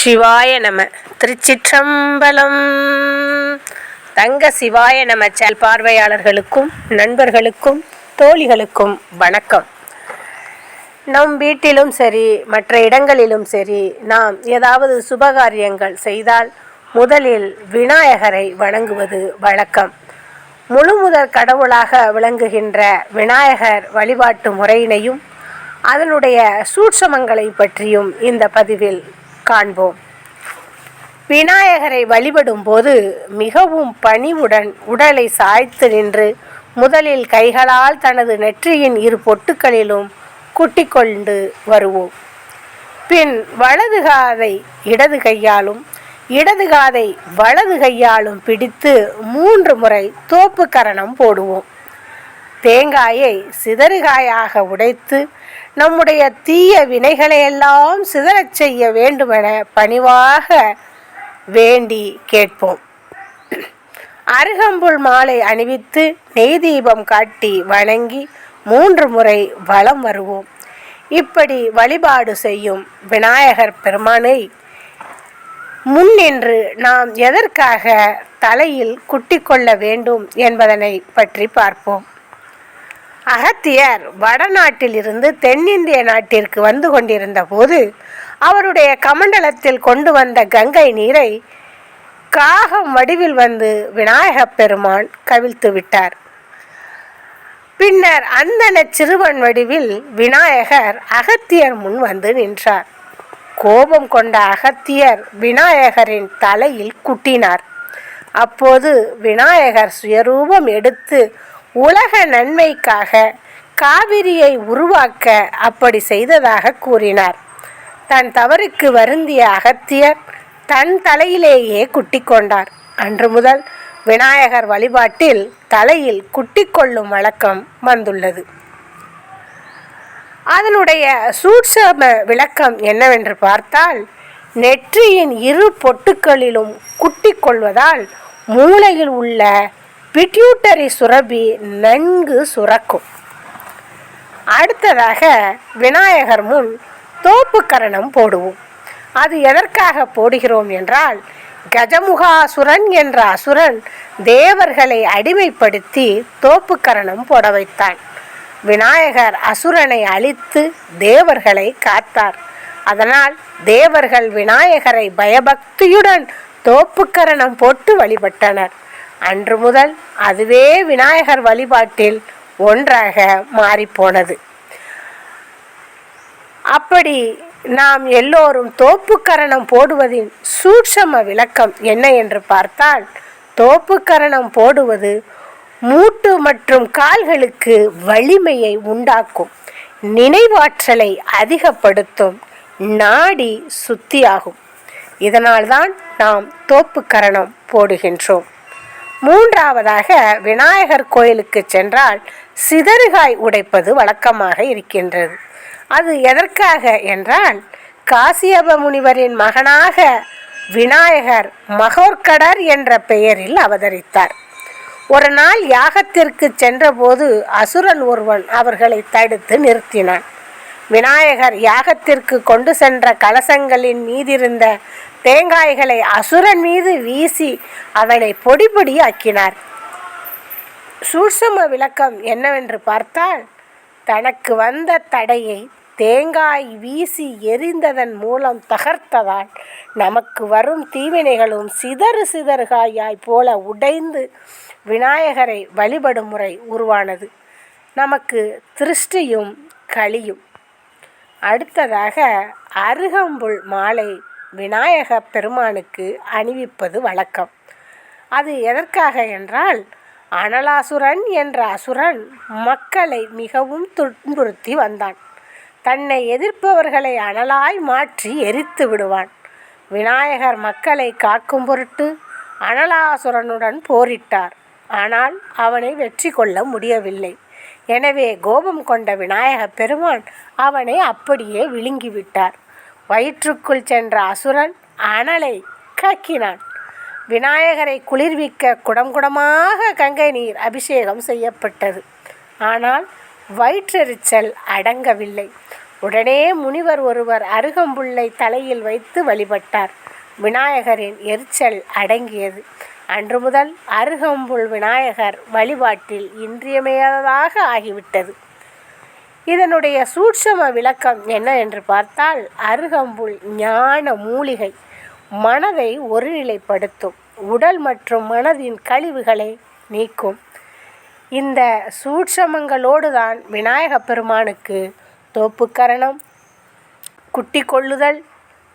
சிவாய நம. திருச்சிற்றம்பலம். தங்க சிவாய நம சேல் பார்வையாளர்களுக்கும் நண்பர்களுக்கும் தோழிகளுக்கும் வணக்கம். நம் வீட்டிலும் சரி மற்ற இடங்களிலும் சரி நாம் ஏதாவது சுபகாரியங்கள் செய்தால் முதலில் விநாயகரை வணங்குவது வழக்கம். முழு முதற் கடவுளாக விளங்குகின்ற விநாயகர் வழிபாட்டு முறையினையும் அதனுடைய சூட்சமங்களை பற்றியும் இந்த பதிவில் காண்போம். விநாயகரை வழிபடும் போது மிகவும் பணிவுடன் உடலை சாய்த்து நின்று முதலில் கைகளால் தனது நெற்றியின் இரு பொட்டுக்களிலும் குட்டிக்கொண்டு வருவோம். பின் வலது காதை இடது கையாலும் இடது காதை வலது கையாலும் பிடித்து மூன்று முறை தோப்பு கரணம் போடுவோம். தேங்காயை சிதறுகாயாக உடைத்து நம்முடைய தீய வினைகளை எல்லாம் சிதறச் செய்ய வேண்டுமென பணிவாக வேண்டி கேட்போம். அருகம்புல் மாலை அணிவித்து நெய் தீபம் காட்டி வணங்கி மூன்று முறை வலம் வருவோம். இப்படி வழிபாடு செய்யும் விநாயகர் பெருமானை முன்னின்று நாம் எதற்காக தலையில் குட்டி கொள்ள வேண்டும் என்பதனை பற்றி பார்ப்போம். அகத்தியர் வடநாட்டிலிருந்து தென்னிந்திய நாட்டிற்கு வந்து கொண்டிருந்த போது அவருடைய கமண்டலத்தில் கொண்டு வந்த கங்கை நீரை காகம் வடிவில் வந்து விநாயகப் பெருமான் கவிழ்த்து விட்டார். பின்னர் அந்தன சிறுவன் வடிவில் விநாயகர் அகத்தியர் முன் வந்து நின்றார். கோபம் கொண்ட அகத்தியர் விநாயகரின் தலையில் குட்டினார். அப்போது விநாயகர் சுயரூபம் எடுத்து உலக நன்மைக்காக காவிரியை உருவாக்க அப்படி செய்ததாக கூறினார். தன் தவறுக்கு வருந்திய அகத்தியர் தன் தலையிலேயே குட்டி கொண்டார். அன்று முதல் விநாயகர் வழிபாட்டில் தலையில் குட்டி கொள்ளும் வழக்கம் வந்துள்ளது. அதனுடைய சூட்சம விளக்கம் என்னவென்று பார்த்தால் நெற்றியின் இரு பொட்டுக்களிலும் குட்டி கொள்வதால் மூளையில் உள்ள பிட்யூட்டரி சுரபி நன்கு சுரக்கும். அடுத்ததாக விநாயகர் முன் தோப்பு கரணம் போடுவோம். அது எதற்காக போடுகிறோம் என்றால் கஜமுகாசுரன் என்ற அசுரன் தேவர்களை அடிமைப்படுத்தி தோப்பு கரணம் போட வைத்தான். விநாயகர் அசுரனை அழித்து தேவர்களை காத்தார். அதனால் தேவர்கள் விநாயகரை பயபக்தியுடன் தோப்புக்கரணம் போட்டு வழிபட்டனர். அன்று முதல் அதுவே விநாயகர் வழிபாட்டில் ஒன்றாக மாறிப்போனது. அப்படி நாம் எல்லோரும் தோப்புக்கரணம் போடுவதின் சூட்சம விளக்கம் என்ன என்று பார்த்தால் தோப்புக்கரணம் போடுவது மூட்டு மற்றும் கால்களுக்கு வலிமையை உண்டாக்கும் நினைவாற்றலை அதிகப்படுத்தும் நாடி சுத்தியாகும். இதனால்தான் நாம் தோப்புக்கரணம் போடுகின்றோம். மூன்றாவதாக விநாயகர் கோயிலுக்கு சென்றால் சிதறுகாய் உடைப்பது வழக்கமாக இருக்கின்றது. அது எதற்காக என்றால் காசியப முனிவரின் மகனாக விநாயகர் மகோர்கடர் என்ற பெயரில் அவதரித்தார். ஒரு நாள் யாகத்திற்கு சென்றபோது அசுரன் ஒருவன் அவர்களை தடுத்து நிறுத்தினான். விநாயகர் யாகத்திற்கு கொண்டு சென்ற கலசங்களின் மீதிருந்த தேங்காய்களை அசுரன் மீது வீசி அவனை பொடி ஆக்கினார் சூட்சம விளக்கம் என்னவென்று பார்த்தால் தனக்கு வந்த தடையை தேங்காய் வீசி எரிந்ததன் மூலம் தகர்த்ததால் நமக்கு வரும் தீவினைகளும் சிதறு சிதறுகாயாய் போல உடைந்து விநாயகரை வழிபடும் முறை உருவானது. நமக்கு திருஷ்டியும் களியும். அடுத்ததாக அருகம்புல் மாலை விநாயக பெருமானுக்கு அணிவிப்பது வழக்கம். அது எதற்காக என்றால் அனலாசுரன் என்ற அசுரன் மக்களை மிகவும் துன்புறுத்தி வந்தான். தன்னை எதிர்ப்பவர்களை அனலாய் மாற்றி எரித்து விடுவான். விநாயகர் மக்களை காக்கும் பொருட்டு அனலாசுரனுடன் போரிட்டார். ஆனால் அவனை வெற்றி கொள்ள முடியவில்லை. எனவே கோபம் கொண்ட விநாயக பெருமான் அவனை அப்படியே விழுங்கிவிட்டார். வயிற்றுக்குள் சென்ற அசுரன் அனலை கக்கினான். விநாயகரை குளிர்விக்க குடம் குடமாக கங்கை நீர் அபிஷேகம் செய்யப்பட்டது. ஆனால் வயிற்றெரிச்சல் அடங்கவில்லை. உடனே முனிவர் ஒருவர் அருகம்புல்லை தலையில் வைத்து வழிபட்டார். விநாயகரின் எரிச்சல் அடங்கியது. அன்று முதல் அருகம்புல் விநாயகர் வழிபாட்டில் இன்றியமையாததாக ஆகிவிட்டது. இதனுடைய சூட்சம விளக்கம் என்ன என்று பார்த்தால் அருகம்புல் ஞான மூலிகை மனதை ஒருநிலைப்படுத்தும். உடல் மற்றும் மனதின் கழிவுகளை நீக்கும். இந்த சூட்சமங்களோடு தான் விநாயக பெருமானுக்கு தோப்புக்கரணம் குட்டி கொள்ளுதல்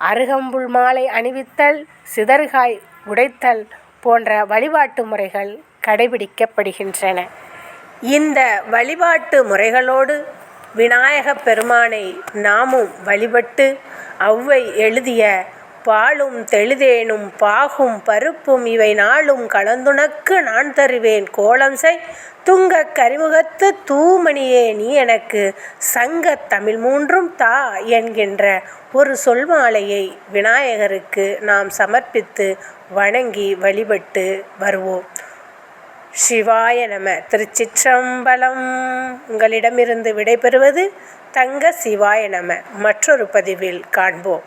அருகம்புல் மாலை அணிவித்தல் சிதறுகாய் உடைத்தல் போன்ற வழிபாட்டு முறைகள் கடைபிடிக்கப்படுகின்றன. இந்த வழிபாட்டு முறைகளோடு விநாயகப் பெருமானை நாமும் வழிபட்டு ஔவை எழுதிய பாலும் தெளிதேனும் பாகும் பருப்பும் இவை நாளும் கலந்துனக்கு நான் தருவேன். கோலம் செய் துங்கக் கரிமுகத்து தூமணியே நீ எனக்கு சங்க தமிழ் மூன்றும் தா என்கின்ற ஒரு சொல்மாலையை விநாயகருக்கு நாம் சமர்ப்பித்து வணங்கி வழிபட்டு வருவோம். சிவாய நம. திருச்சிற்றம்பலம். உங்களிடமிருந்து விடைபெறுவது தங்க சிவாய நம. மற்றொரு பதிவில் காண்போம்.